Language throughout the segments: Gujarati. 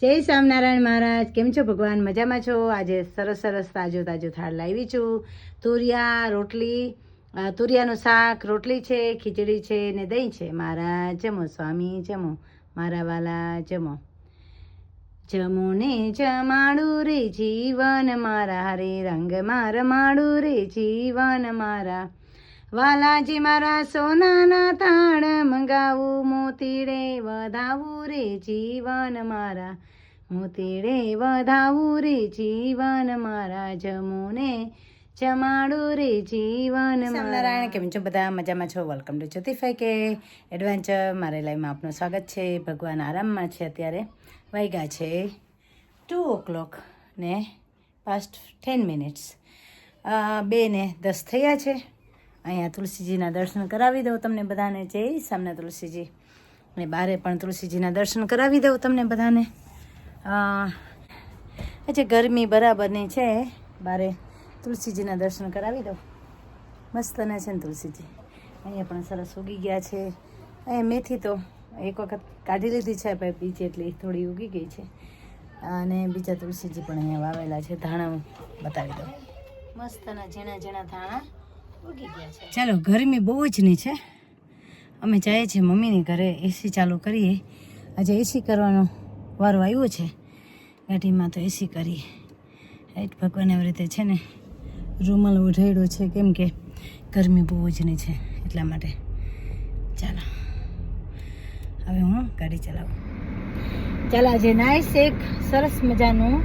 જય સ્વામિનારાયણ મહારાજ. કેમ છો ભગવાન? મજામાં છો? આજે સરસ સરસ તાજો તાજો થાળ લાવી છું. તુરિયા રોટલી તુરિયાનું શાક, રોટલી છે, ખીચડી છે ને દહીં છે. મારા જમો સ્વામી, જમો. મારા વાલા જમો. જમો ને જમાડું રે જીવન મારા. હરે રંગ માર માડું રે જીવન મારા. વાલાજી મારા સોનાના તાણ મંગાવું મોતીડે વધાવું રે જીવન મારા. મોતીડે વધાવું રે જીવન મારા જમુને જમાડું રે જીવન નારાયણ કેમ છો બધા? મજામાં છો? વેલકમ ટુ જ્યોતિફાઈ કે એડવેન્ચર મારે લાઈફમાં આપનું સ્વાગત છે. ભગવાન આરામમાં છે અત્યારે. વાગ્યા છે ટુ ઓ ક્લોક ને પાસ્ટ ટેન મિનિટ્સ બે ને દસ થયા છે. અહીંયા તુલસીજીના દર્શન કરાવી દઉં તમને બધાને. જય સામને તુલસીજી. અને બારે પણ તુલસીજીના દર્શન કરાવી દઉં તમને બધાને. જે ગરમી બરાબરની છે. બારે તુલસીજીના દર્શન કરાવી દઉં. મસ્તના છે ને તુલસીજી. અહીંયા પણ સરસ ઉગી ગયા છે. અહીંયા મેથી તો એક વખત કાઢી લીધી છે ભાઈ બીજી એટલી થોડી ઉગી ગઈ છે. અને બીજા તુલસીજી પણ અહીંયા વાવેલા છે. ધાણા બતાવી દઉં. મસ્તના ઝીણા ઝીણા ધાણા. ચાલો, ગરમી બહુ જ નહીં છે. અમે જઈએ છીએ મમ્મીની ઘરે એસી ચાલુ કરીએ. આજે એસી કરવાનો વારો આવ્યો છે. ગાડીમાં તો એસી કરીએ. રાઈટ ભગવાન એવી રીતે છે ને, રૂમાલ ઓઢાડ્યો છે કેમ કે ગરમી બહુ જ નહીં છે એટલા માટે. ચાલો, હવે હું ગાડી ચલાવું. ચાલો, આજે નાઈસ એક સરસ મજાનું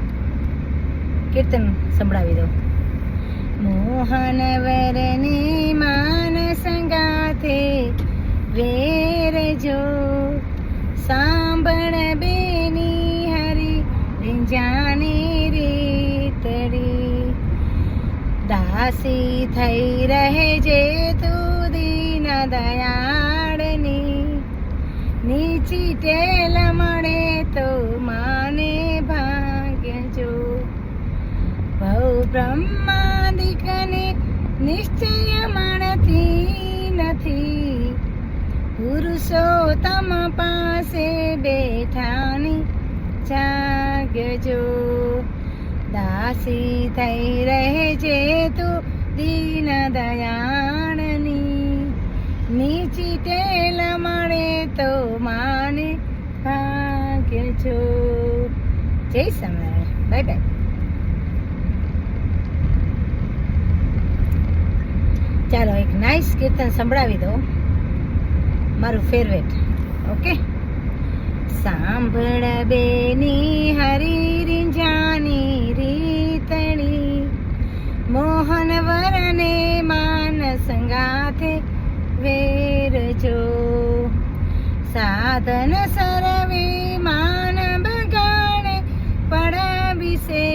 કીર્તન સંભળાવી દઉં. મોહન વરની માન સંગાથે વેર જો સાંભળ બેની હરી, રીંજાની રીતડી દાસી થઈ રહે જે તું દીન દયાળની. નીચી ટેલ મળે તો માને ભાગ્ય જો ભવ બ્રહ્માદિકને નિશ્ચય મળતી નથી. પુરુષોત્તમ પાસે બેઠાની જાગજો. દાસી થઈ રહે છે તું દીન દયાણની નીચી ટેલ મળે તો માને ભાગ્યજો જય સમય બાય બાય. ચાલો એક નાઇસ કીર્તન સંભળાવી દો મારું ફેવરેટ ઓકે સાંભળ બેની હરી રીંજાની રીતણી. મોહન વરને માન સંગાથે વેરજો. સાધન સરવે માન બગાડે પડાવીશે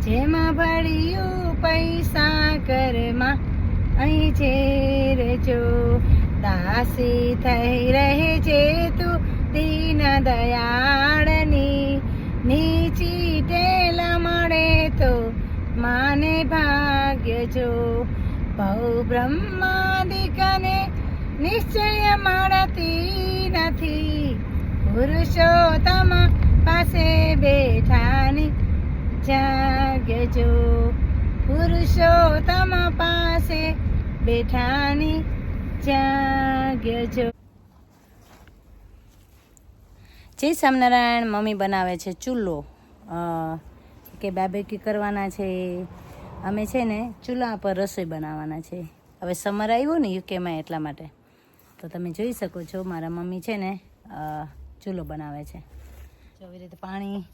જેમાં ભળ્યું પૈસા અહીં ચેરજો દાસી થઈ રહે છે તું દીન દયાળની. નીચી ટેલ મળે તો માને ભાગ્ય જો. બહુ બ્રહ્માદિકને નિશ્ચય મળતી નથી. પુરુષોત્તમ પાસે બેઠાની જાગ્યજો પુરુષોત્તમ પાસે બેઠાની જાગ્યજો જય સ્વામિનારાયણ મમ્મી બનાવે છે, ચૂલો. કે બાબેકી કરવાના છે, અમે છે ને ચૂલા પર રસોઈ બનાવવાના છે. હવે સમર આવ્યો ને યુકેમાં એટલા માટે. તો તમે જોઈ શકો છો, મારા મમ્મી છે ને ચૂલો બનાવે છે. આવી રીતે પાણી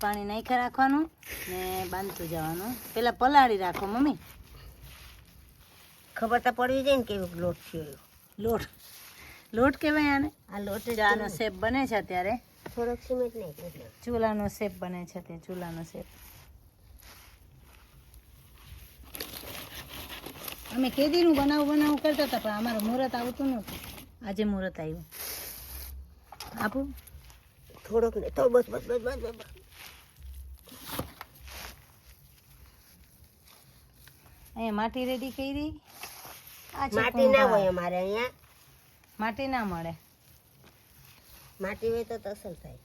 પાણી નાખ્યા રાખવાનું ને બાંધતું જવાનું. પેલા પલાળી રાખો, મમ્મી. ખબર તો પડવી જાય ને કેવો લોટ થયો લોટ. લોટ કહેવાય આને? આ લોટ ચાનો શેપ બને છે અત્યારે. થોડોક સિમેન્ટ નહીં ચૂલાનો શેપ બને છે તે ચૂલાનો શેપ. અમે કેદીનું બનાવું બનાવું કરતા હતા પણ અમારું મુહૂર્ત આવતું નહોતું. આજે મુહૂર્ત આવ્યું. આપું? થોડોક ને તો બસ બસ બસ બસ બસ. અહીંયા માટી રેડી કરી? માટી ના હોય અમારે અહીંયા. માટી ના મળે. માટી હોય તો તસલ થાય.